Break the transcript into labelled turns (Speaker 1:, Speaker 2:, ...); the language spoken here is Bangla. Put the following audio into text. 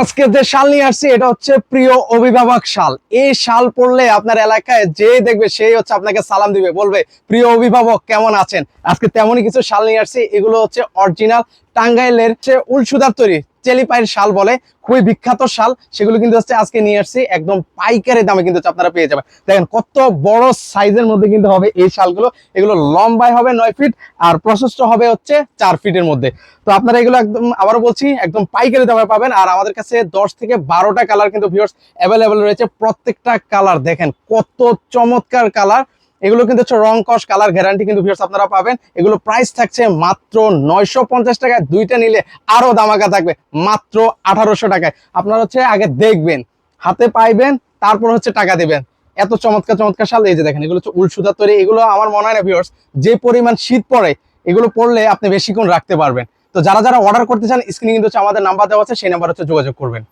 Speaker 1: আজকে যে শাল নিয়ে আসছি, এটা হচ্ছে প্রিয় অভিভাবক শাল। এই শাল পড়লে আপনার এলাকায় যে দেখবে, সেই হচ্ছে আপনাকে সালাম দিবে, বলবে, প্রিয় অভিভাবক, কেমন আছেন? আজকে তেমনই কিছু শাল নিয়ে আসছি, এগুলো হচ্ছে অরিজিনাল টাঙ্গাইলের উলসুদার উল তৈরি চেলিপাইয়ের শাল বলে, খুবই বিখ্যাত শাল। সেগুলো কিন্তু হচ্ছে আজকে নিয়ে আসছি। একদম পাইকারি দামে কিন্তু আপনারা পেয়ে যাবেন। দেখেন কত বড় সাইজের মধ্যে কিন্তু হবে এই শালগুলো। এগুলো লম্বায় হবে নয় ফিট আর প্রশস্ত হবে হচ্ছে চার ফিটের মধ্যে। তো আপনারা এগুলো একদম, আবারও বলছি, একদম পাইকারি দামে পাবেন। আর আমাদের কাছে দশ থেকে বারোটা কালার কিন্তু ভিউয়ার্স অ্যাভেলেবেল রয়েছে। প্রত্যেকটা কালার দেখেন, কত চমৎকার কালার। এগুলো কিন্তু হচ্ছে রং কস, কালার গ্যারান্টি কিন্তু ভিউয়ার্স আপনারা পাবেন। এগুলো প্রাইস থাকছে মাত্র নয়শো পঞ্চাশ টাকায়। দুইটা নিলে আরও দামাকা থাকবে, মাত্র আঠারোশো টাকায়। আপনারা হচ্ছে আগে দেখবেন, হাতে পাইবেন, তারপর হচ্ছে টাকা দেবেন। এত চমৎকার চমৎকার শাল, এই যে দেখেন, এগুলো হচ্ছে উল তৈরি। এগুলো আমার মনে হয় না ভিউয়ার্স যে পরিমাণ শীত পড়ে, এগুলো পড়লে আপনি বেশিক্ষণ রাখতে পারবেন। তো যারা যারা অর্ডার করতে চান স্ক্রিনে কিন্তু আমাদের নাম্বার দেওয়া আছে, সেই নাম্বার হচ্ছে যোগাযোগ করবেন।